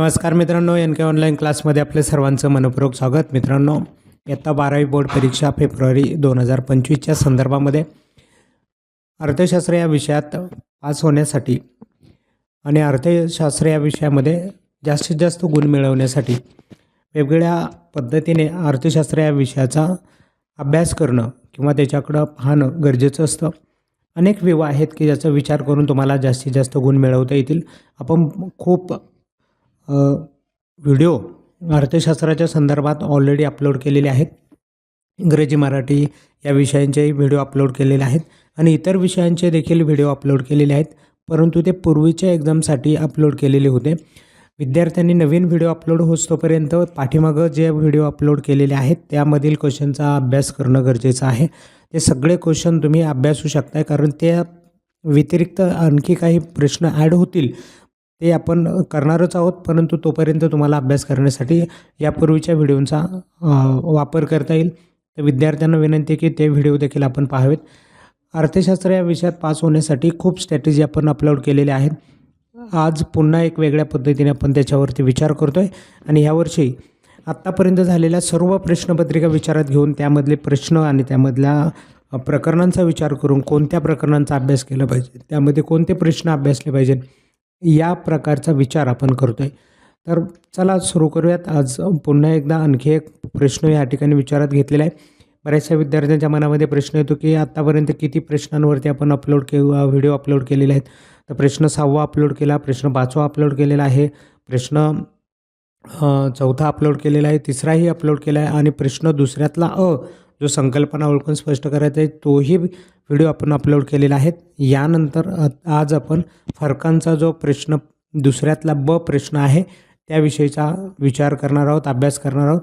नमस्कार मित्रांनो एन के ऑनलाईन क्लासमध्ये आपले सर्वांचं मनपूर्वक स्वागत. मित्रांनो इयत्ता बारावी बोर्ड परीक्षा फेब्रुवारी दोन हजार पंचवीसच्या संदर्भामध्ये अर्थशास्त्र या विषयात पास होण्यासाठी आणि अर्थशास्त्र या विषयामध्ये जास्तीत जास्त गुण मिळवण्यासाठी वेगवेगळ्या पद्धतीने अर्थशास्त्र या विषयाचा अभ्यास करणं किंवा त्याच्याकडं पाहणं गरजेचं असतं. अनेक विवा आहेत की ज्याचा विचार करून तुम्हाला जास्तीत जास्त गुण मिळवता येतील. आपण खूप व्हिडिओ अर्थशास्त्राच्या संदर्भात ऑलरेडी अपलोड केलेले आहेत. इंग्रजी मराठी या विषयांचेही व्हिडिओ अपलोड केलेले आहेत आणि इतर विषयांचे देखील व्हिडिओ अपलोड केलेले आहेत परंतु ते पूर्वीच्या एक्झामसाठी अपलोड केलेले होते. विद्यार्थ्यांनी नवीन व्हिडिओ अपलोड होतोपर्यंत पाठीमागं जे व्हिडिओ अपलोड केलेले आहेत त्यामधील क्वेश्चनचा अभ्यास करणं गरजेचं आहे. ते सगळे क्वेश्चन तुम्ही अभ्यासू शकताय कारण त्या व्यतिरिक्त आणखी काही प्रश्न ॲड होतील. ते आपण करणारच आहोत परंतु तोपर्यंत तुम्हाला अभ्यास करण्यासाठी यापूर्वीच्या व्हिडिओंचा वापर करता येईल. तर विद्यार्थ्यांना विनंती आहे की ते व्हिडिओ देखील आपण पाहावेत. अर्थशास्त्र या विषयात पास होण्यासाठी खूप स्ट्रॅटेजी आपण अपलोड केलेल्या आहेत. आज पुन्हा एक वेगळ्या पद्धतीने आपण त्याच्यावरती विचार करतो आहे आणि ह्यावर्षी आत्तापर्यंत झालेल्या सर्व प्रश्नपत्रिका विचारात घेऊन त्यामधले प्रश्न आणि त्यामधल्या प्रकरणांचा विचार करून कोणत्या प्रकरणांचा अभ्यास केला पाहिजे त्यामध्ये कोणते प्रश्न अभ्यासले पाहिजेत या प्रकारचा विचार आपण करतो आहे तर चला सुरू करूयात. आज पुन्हा एकदा आणखी एक प्रश्न या ठिकाणी विचारात घेतलेला आहे. बऱ्याचशा विद्यार्थ्यांच्या मनामध्ये प्रश्न येतो की आत्तापर्यंत किती प्रश्नांवरती आपण अपलोड के व्हिडिओ अपलोड केलेले आहेत. तर प्रश्न सहावा अपलोड केला प्रश्न पाचवा अपलोड केलेला आहे प्रश्न चौथा अपलोड केलेला आहे तिसराही अपलोड केला आहे आणि प्रश्न दुसऱ्यातला अ जो संकल्पना ओळखून स्पष्ट करायचा आहे तोही व्हिडिओ आपण अपलोड केलेला आहे. यानंतर आज आपण फरकांचा जो प्रश्न दुसऱ्यातला ब प्रश्न आहे त्याविषयीचा विचार करणार आहोत अभ्यास करणार आहोत.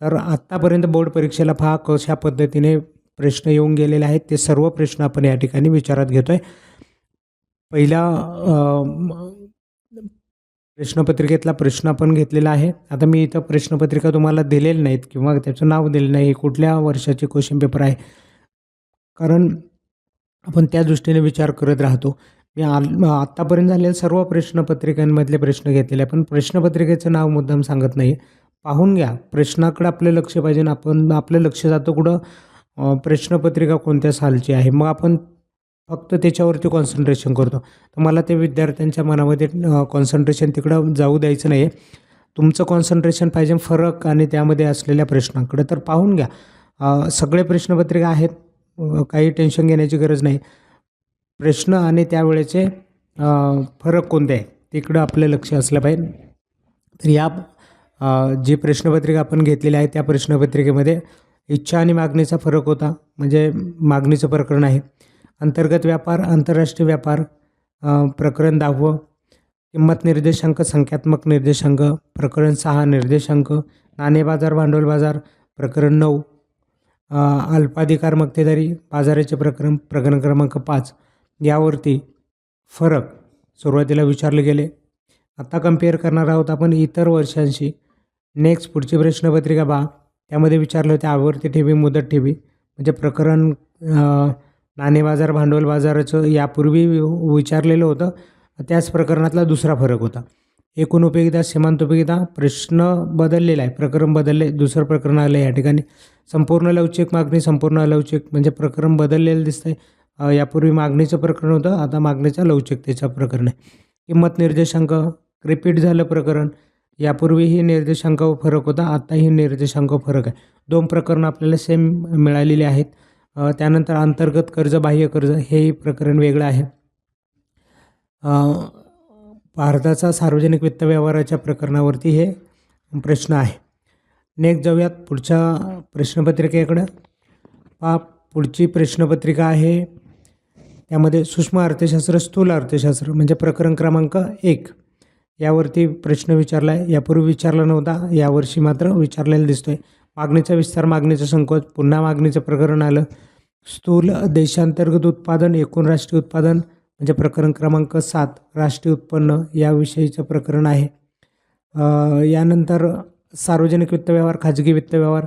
तर आत्तापर्यंत बोर्ड परीक्षेला पहा कशा पद्धतीने प्रश्न येऊन गेलेले आहेत ते सर्व प्रश्न आपण या ठिकाणी विचारात घेतो आहे पहिल्या प्रश्नपत्रिकेतला प्रश्न आपण घेतलेला आहे. आता मी इथं प्रश्नपत्रिका तुम्हाला दिलेली नाहीत किंवा त्याचं नाव दिलेलं नाही कुठल्या वर्षाचे क्वेश्चन पेपर आहे? कारण आपण त्या दृष्टीने विचार करत राहतो. मी आल आत्तापर्यंत झालेल्या सर्व प्रश्नपत्रिकांमधले प्रश्न घेतलेले आहे पण प्रश्नपत्रिकेचं नाव मुद्दाम सांगत नाही पाहून घ्या प्रश्नाकडे आपलं लक्ष पाहिजे आपण आपलं लक्ष जातं कुठं? प्रश्नपत्रिका कोणत्या सालची आहे? मग आपण फक्त त्याच्यावरती कॉन्सन्ट्रेशन करतो. तर मला ते विद्यार्थ्यांच्या मनामध्ये कॉन्सन्ट्रेशन तिकडं जाऊ द्यायचं नाही आहे तुमचं कॉन्सन्ट्रेशन पाहिजे फरक आणि त्यामध्ये असलेल्या प्रश्नांकडे. तर पाहून घ्या. सगळे प्रश्नपत्रिका आहेत. काही टेन्शन घेण्याची गरज नाही. प्रश्न आणि त्यावेळेचे फरक कोणते आहे तिकडं आपलं लक्ष असलं पाहिजे. तर या जी प्रश्नपत्रिका आपण घेतलेली आहे त्या प्रश्नपत्रिकेमध्ये इच्छा आणि मागणीचा फरक होता. म्हणजे मागणीचं प्रकरण आहे. अंतर्गत व्यापार आंतरराष्ट्रीय व्यापार प्रकरण दहावं किंमत निर्देशांक संख्यात्मक निर्देशांक प्रकरण सहा निर्देशांक नाणे बाजार भांडवल बाजार प्रकरण नऊ अल्पाधिकार मक्तेदारी बाजाराचे प्रकरण प्रकरण क्रमांक पाच. यावरती फरक सुरुवातीला विचारले गेले. आता कंपेअर करणार आहोत आपण इतर वर्षांशी. नेक्स्ट पुढची प्रश्नपत्रिका बा त्यामध्ये विचारलं होते आवर्ती ठेवी मुदत ठेवी. म्हणजे प्रकरण नाणे बाजार भांडवल बाजाराचं यापूर्वी विचारलेलं होतं. त्याच प्रकरणातला दुसरा फरक होता. एकूण उपयोगिता सीमांत उपयोगिता प्रश्न बदललेला आहे. प्रकरण बदलले दुसरं प्रकरण आलं या ठिकाणी. संपूर्ण लवचिक मागणी संपूर्ण अलवचिक म्हणजे प्रकरण बदललेलं दिसतंय. आहे यापूर्वी मागणीचं प्रकरण होतं आता मागणीचा लवचिकतेचं प्रकरण आहे. किंमत निर्देशांक रिपीट झालं प्रकरण. यापूर्वीही निर्देशांक फरक होता आताही निर्देशांक फरक आहे. दोन प्रकरणं आपल्याला सेम मिळालेली आहेत. त्यानंतर अंतर्गत कर्ज बाह्य कर्ज हेही प्रकरण वेगळं आहे. भारताचा सार्वजनिक वित्त व्यवहाराच्या प्रकरणावरती हे प्रश्न आहे. नेक्स्ट जाऊयात पुढच्या प्रश्नपत्रिकेकडं. पा पुढची प्रश्नपत्रिका आहे. त्यामध्ये सूक्ष्म अर्थशास्त्र स्थूल अर्थशास्त्र म्हणजे प्रकरण क्रमांक एक. यावरती प्रश्न विचारला आहे यापूर्वी विचारला नव्हता. यावर्षी मात्र विचारलेला दिसतो आहे मागणीचा विस्तार मागणीचं संकोच पुन्हा मागणीचं प्रकरण आलं. स्थूल देशांतर्गत उत्पादन एकूण राष्ट्रीय उत्पादन म्हणजे प्रकरण क्रमांक सात राष्ट्रीय उत्पन्न याविषयीचं प्रकरण आहे. यानंतर सार्वजनिक वित्त व्यवहार खाजगी वित्त व्यवहार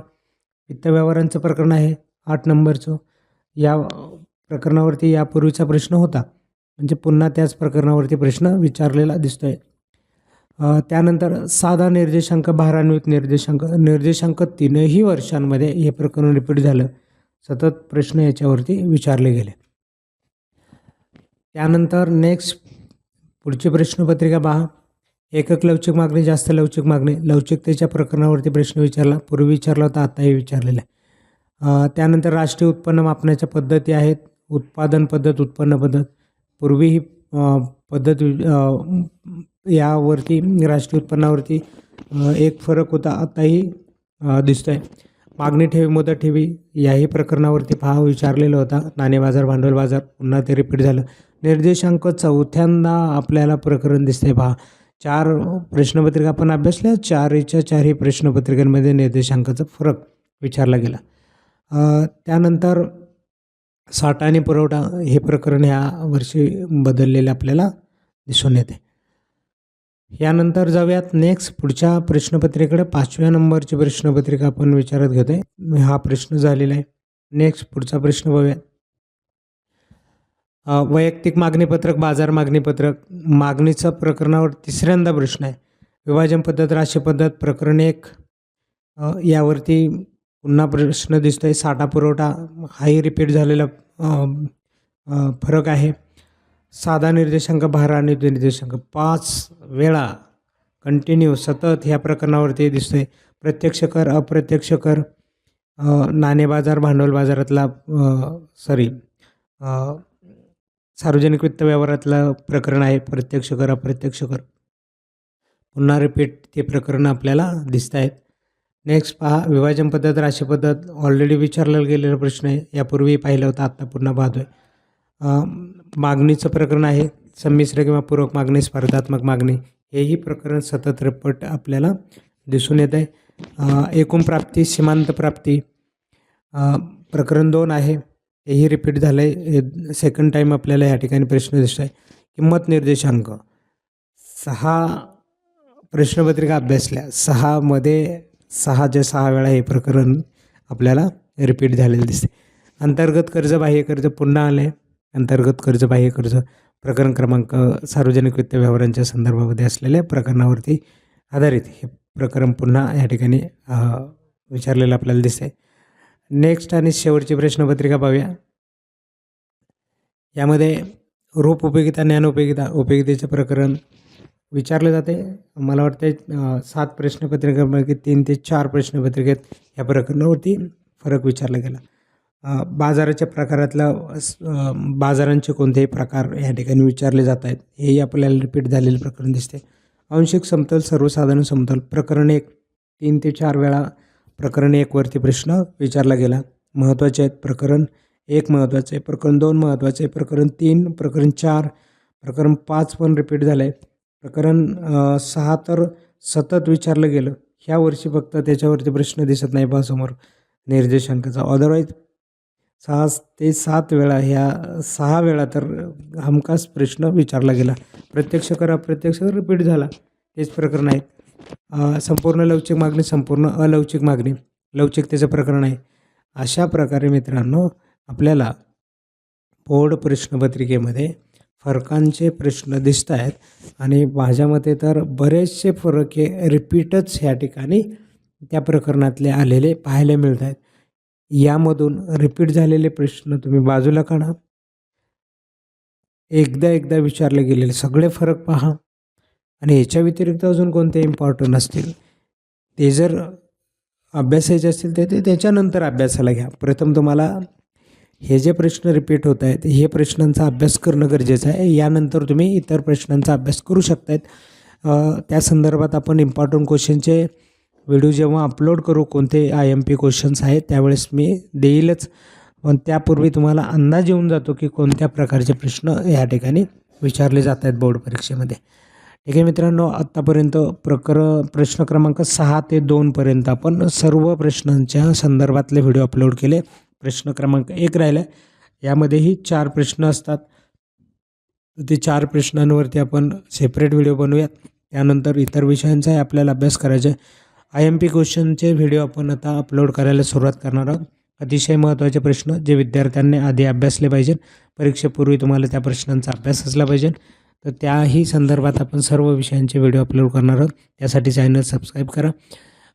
वित्त व्यवहारांचं प्रकरण आहे आठ नंबरचं. या प्रकरणावरती यापूर्वीचा प्रश्न होता. म्हणजे पुन्हा त्याच प्रकरणावरती प्रश्न विचारलेला दिसतोय. त्यानंतर साधा निर्देशांक भारान्वित निर्देशांक निर्देशांक तीनही वर्षांमध्ये हे प्रकरण रिपीट झालं. सतत प्रश्न याच्यावरती विचारले गेले. त्यानंतर नेक्स्ट पुढची प्रश्नपत्रिका पहा. एकक लवचिक मागणी जास्त लवचिक मागणी. लवचिकतेच्या प्रकरणावरती प्रश्न विचारला. पूर्वी विचारला होता आताही विचारलेला आहे. त्यानंतर राष्ट्रीय उत्पन्न मापण्याच्या पद्धती आहेत. उत्पादन पद्धत उत्पन्न पद्धत. पूर्वी ही पद्धत यावरती राष्ट्रीय उत्पन्नावरती एक फरक होता आताही दिसतो आहे मागणी ठेवी मुदत ठेवी याही प्रकरणावरती पहा विचारलेला होता. नाणे बाजार भांडवल बाजार पुन्हा ते रिपीट झालं. निर्देशांक चौथ्यांदा आपल्याला प्रकरण दिसते पहा. चार प्रश्नपत्रिका आपण अभ्यासल्या चारीच्या चारही प्रश्नपत्रिकांमध्ये निर्देशांकाचा फरक विचारला गेला. त्यानंतर साठा आणि पुरवठा हे प्रकरण ह्या वर्षी बदललेले आपल्याला दिसून येते यानंतर जाऊयात नेक्स्ट पुढच्या प्रश्नपत्रिकेकडे. पाचव्या नंबरची प्रश्नपत्रिका आपण विचारत घेतोय. हा प्रश्न झालेला आहे. नेक्स्ट पुढचा प्रश्न बघूया वैयक्तिक मागणीपत्रक बाजार मागणीपत्रक मागणीचं प्रकरणावर तिसऱ्यांदा प्रश्न आहे. विभाजन पद्धत राशी पद्धत प्रकरण एक. यावरती पुन्हा प्रश्न दिसतोय. साठा पुरवठा हाही रिपीट झालेला फरक आहे. साधा निर्देशांक भार आणि निर्देशांक. पाच वेळा कंटिन्यू सतत ह्या प्रकरणावरती दिसतोय. प्रत्यक्ष कर अप्रत्यक्ष कर नाणे बाजार भांडवल बाजारातला सॉरी सार्वजनिक वित्त व्यवहारातलं प्रकरण आहे. प्रत्यक्ष कर अप्रत्यक्ष कर. पुन्हा रिपीट ते प्रकरण आपल्याला दिसत आहेत. नेक्स्ट पहा विभाजन पद्धत राशी पद्धत. ऑलरेडी विचारला गेलेला प्रश्न आहे. यापूर्वी पाहिलं होतं आत्ता पुन्हा पाहतोय. मागणीचं प्रकरण आहे. संमिश्र किंवा पूरक मागणी स्पर्धात्मक मागणी हेही प्रकरण सतत रिपट आपल्याला दिसून येत आहे. एकूण प्राप्ती सीमांत प्राप्ती प्रकरण दोन आहे. हेही रिपीट झालं आहे सेकंड टाईम आपल्याला या ठिकाणी प्रश्न दिसत आहे. किंमत निर्देशांक. सहा प्रश्नपत्रिका अभ्यासल्या. सहामध्ये सहाच्या सहा वेळा हे प्रकरण आपल्याला रिपीट झालेलं दिसते अंतर्गत कर्ज बाह्य कर्ज पुन्हा आलं आहे अंतर्गत कर्ज बाह्य कर्ज प्रकरण क्रमांक सार्वजनिक वित्त व्यवहारांच्या संदर्भामध्ये असलेल्या प्रकरणावरती आधारित हे प्रकरण पुन्हा या ठिकाणी विचारलेलं आपल्याला दिसते नेक्स्ट आणि शेवटची प्रश्नपत्रिका पाहूया. यामध्ये रूप उपयोगिता ज्ञान उपयोगिता उपयोगितेचे प्रकरण विचारले जाते मला वाटते सात प्रश्नपत्रिकापैकी तीन ते चार प्रश्नपत्रिकेत या प्रकरणावरती फरक विचारला गेला. बाजाराच्या प्रकारातला बाजारांचे कोणतेही प्रकार या ठिकाणी विचारले जात आहेत हेही आपल्याला रिपीट झालेलं प्रकरण दिसते आंशिक समतल सर्वसाधारण समतल प्रकरण एक तीन ते चार वेळा प्रकरण एकवरती प्रश्न विचारला गेला. महत्त्वाचे आहेत प्रकरण एक महत्त्वाचं आहे प्रकरण दोन महत्त्वाचे आहे प्रकरण तीन प्रकरण चार प्रकरण पाच पण रिपीट झालं आहे प्रकरण सहा तर सतत विचारलं गेलं. ह्या वर्षी फक्त त्याच्यावरती प्रश्न दिसत नाही बा समोर निर्देशांकाचा. अदरवाईज सहा ते सात वेळा ह्या सहा वेळा तर हमखास प्रश्न विचारला गेला. प्रत्यक्ष कर अप्रत्यक्ष कर रिपीट झाला. तेच प्रकरण आहे. संपूर्ण लवचिक मागणी संपूर्ण अलवचिक मागणी लवचिकतेचं प्रकरण आहे. अशा प्रकारे मित्रांनो आपल्याला बोर्ड प्रश्नपत्रिकेमध्ये फरकांचे प्रश्न दिसत आहेत आणि माझ्या मते तर बरेचसे फरक हे रिपीटच ह्या ठिकाणी त्या प्रकरणातले आलेले पाहायला मिळत आहेत. यामधून रिपीट झालेले प्रश्न तुम्ही बाजूला काढा. एकदा एकदा विचारले गेलेले सगळे फरक पहा. आणि याच्या व्यतिरिक्त अजून कोणते इम्पॉर्टंट असतील? ते जर अभ्यासायचे असतील तर ते त्याच्यानंतर अभ्यासाला घ्या. प्रथम तुम्हाला हे जे प्रश्न रिपीट होत आहेत हे प्रश्नांचा अभ्यास करणं गरजेचं आहे. यानंतर तुम्ही इतर प्रश्नांचा अभ्यास करू शकतायत. त्या संदर्भात आपण इम्पॉर्टंट क्वेश्चनचे व्हिडिओ जेव्हा अपलोड करू कोणते आय एम पी क्वेश्चन्स आहेत त्यावेळेस मी देईलच. पण त्यापूर्वी तुम्हाला अंदाज येऊन जातो की कोणत्या प्रकारचे प्रश्न या ठिकाणी विचारले जात आहेत बोर्ड परीक्षेमध्ये. ठीक आहे मित्रांनो आत्तापर्यंत प्रकर प्रश्न क्रमांक सहा ते दोनपर्यंत आपण सर्व प्रश्नांच्या संदर्भातले व्हिडिओ अपलोड केले. प्रश्न क्रमांक एक राहिला यामध्येही चार प्रश्न असतात. ते चार प्रश्नांवरती आपण सेपरेट व्हिडिओ बनवूयात. त्यानंतर इतर विषयांचाही आपल्याला अभ्यास करायचा आहे. आय एम पी क्वेश्चनचे व्हिडिओ आपण आता अपलोड करायला सुरुवात करणार आहोत. अतिशय महत्त्वाचे प्रश्न जे विद्यार्थ्यांनी आधी अभ्यासले पाहिजे परीक्षेपूर्वी तुम्हाला त्या प्रश्नांचा अभ्यास असला पाहिजे. तर त्याही संदर्भात आपण सर्व विषयांचे व्हिडिओ अपलोड करणार आहोत. त्यासाठी चॅनल सबस्क्राईब करा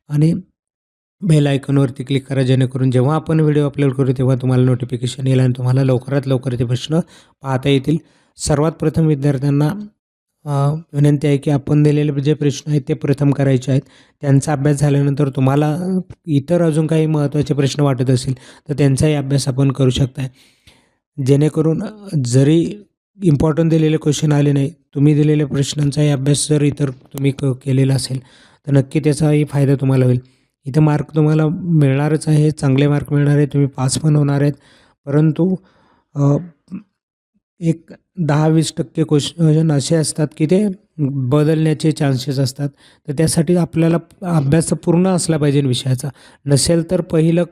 आणि बेल आयकॉनवरती क्लिक करा जेणेकरून जेव्हा आपण व्हिडिओ अपलोड करू तेव्हा तुम्हाला नोटिफिकेशन येईल आणि तुम्हाला लवकरात लवकर ते प्रश्न पाहता येतील. सर्वात प्रथम विद्यार्थ्यांना विनंती आहे की आपण दिलेले जे प्रश्न आहेत ते प्रथम करायचे आहेत. त्यांचा अभ्यास झाल्यानंतर तुम्हाला इतर अजून काही महत्त्वाचे प्रश्न वाटत असतील तर त्यांचाही अभ्यास आपण करू शकताय. जेणेकरून जरी इम्पॉर्टंट दिलेले क्वेश्चन आले नाही तुम्ही दिलेल्या प्रश्नांचाही अभ्यास जर इतर तुम्ही क केलेला असेल तर नक्की त्याचाही फायदा तुम्हाला होईल. इथं मार्क तुम्हाला मिळणारच आहे चांगले मार्क मिळणार आहे तुम्ही पास पण होणार आहेत. परंतु एक दहा वीस टक्के क्वेश्चन असे असतात की ते बदलण्याचे चान्सेस असतात. तर त्यासाठी आपल्याला अभ्यास पूर्ण असला पाहिजे विषयाचा. नसेल तर पहिलं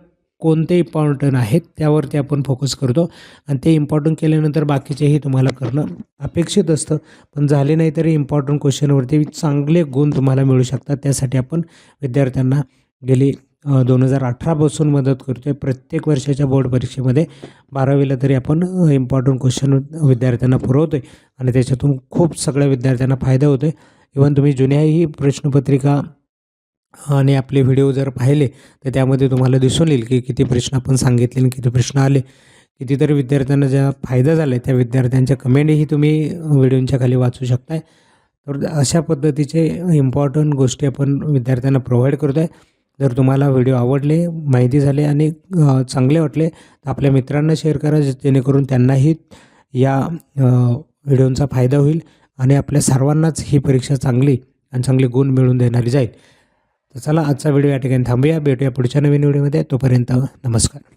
कोणते इम्पॉर्टंट आहेत त्यावरती आपण फोकस करतो. आणि ते इम्पॉर्टंट केल्यानंतर बाकीचेही तुम्हाला करणं अपेक्षित असतं. पण झाले नाही तरी इम्पॉर्टंट क्वेश्चनवरती चांगले गुण तुम्हाला मिळू शकतात. त्यासाठी आपण विद्यार्थ्यांना गेली दोन हजार अठरापासून मदत करतो आहे प्रत्येक वर्षाच्या बोर्ड परीक्षेमध्ये बारावीला तरी आपण इम्पॉर्टंट क्वेश्चन विद्यार्थ्यांना पुरवतो आहे आणि त्याच्यातून खूप सगळ्या विद्यार्थ्यांना फायदा होतो आहे इवन तुम्ही जुन्याही प्रश्नपत्रिका आणि आपले व्हिडिओ जर पाहिले तर त्यामध्ये तुम्हाला दिसून येईल की किती प्रश्न आपण सांगितले आणि किती प्रश्न आले. कितीतरी विद्यार्थ्यांना ज्या फायदा झाला आहे त्या विद्यार्थ्यांच्या कमेंटही तुम्ही व्हिडिओंच्या खाली वाचू शकताय. तर अशा पद्धतीचे इम्पॉर्टंट गोष्टी आपण विद्यार्थ्यांना प्रोव्हाइड करतो आहे जर तुम्हाला व्हिडिओ आवडले माहिती झाले आणि चांगले वाटले तर आपल्या मित्रांना शेअर करा जेणेकरून त्यांनाही या व्हिडिओंचा व्हिडिओचा फायदा होईल आणि आपल्या सर्वांनाच ही परीक्षा चांगली आणि चांगले गुण मिळवून देणारी जाईल. तर चला आजचा व्हिडिओ या ठिकाणी थांबूया. भेटूया पुढच्या नवीन व्हिडिओमध्ये. तोपर्यंत नमस्कार.